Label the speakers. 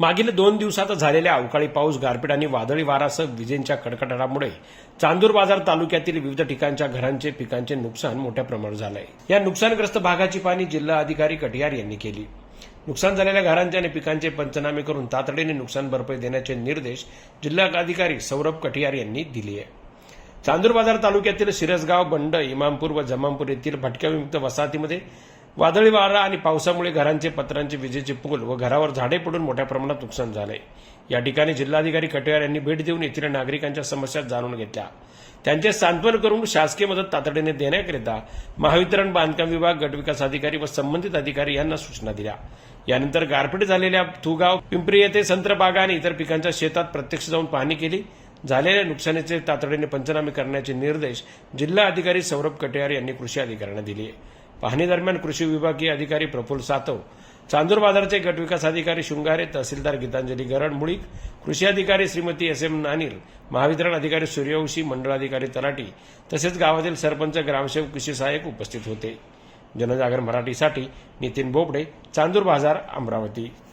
Speaker 1: मागील दोन दिवसात झालेल्या अवकाळी पाऊस गारपीट आणि वादळी वारासह विजेंच्या कडकडाटामुळे चांदूर बाजार तालुक्यातील विविध ठिकाणच्या घरांचे पिकांचे नुकसान मोठ्या प्रमाणात झालं आहे या नुकसानग्रस्त भागाची पाहणी जिल्हा अधिकारी कटियार यांनी केली. नुकसान झालेल्या घरांचे आणि पिकांचे पंचनामे करून तातडीने नुकसान भरपाई देण्याचे निर्देश जिल्हा अधिकारी सौरभ कटियार यांनी दिले आहे चांदूर बाजार तालुक्यातील सिरसगाव बंड इमामपूर व जमामपूर येथील भटक्याविमुक्त वसाहतीमध्ये वादळी वारा आणि पावसामुळे घरांचे पत्रांचे विजेचे पूल व घरावर झाडे पडून मोठ्या प्रमाणात नुकसान झाले. या ठिकाणी जिल्हाधिकारी कटियार यांनी भेट देऊन येथील नागरिकांच्या समस्या जाणून घेतल्या. त्यांचे सांत्वन करून शासकीय मदत तातडीने देण्याकरिता महावितरण बांधकाम विभाग गटविकास अधिकारी व संबंधित अधिकारी यांना सूचना दिल्या. यानंतर गारपीट झालेल्या थुगाव पिंपरी येथे संत्रबागा आणि इतर पिकांच्या शेतात प्रत्यक्ष जाऊन पाहणी केली. झालेल्या नुकसानीचे तातडीने पंचनामे करण्याचे निर्देश जिल्हा अधिकारी सौरभ कटियार यांनी कृषी अधिकाऱ्यांना दिले. पाहणीदरम्यान कृषी विभागीय अधिकारी प्रफुल्ल सातव चांदूर बाजारचे गटविकास अधिकारी शृंगारे तहसीलदार गीतांजली गरड मुळीक कृषी अधिकारी श्रीमती एस एम नानील महावितरण अधिकारी सूर्यवंशी मंडळाधिकारी तलाटी तसेच गावातील सरपंच ग्रामसेवक कृषी सहाय्यक उपस्थित होते. जनजागर मराठीसाठी नितीन बोबडे चांदूर बाजार अमरावती.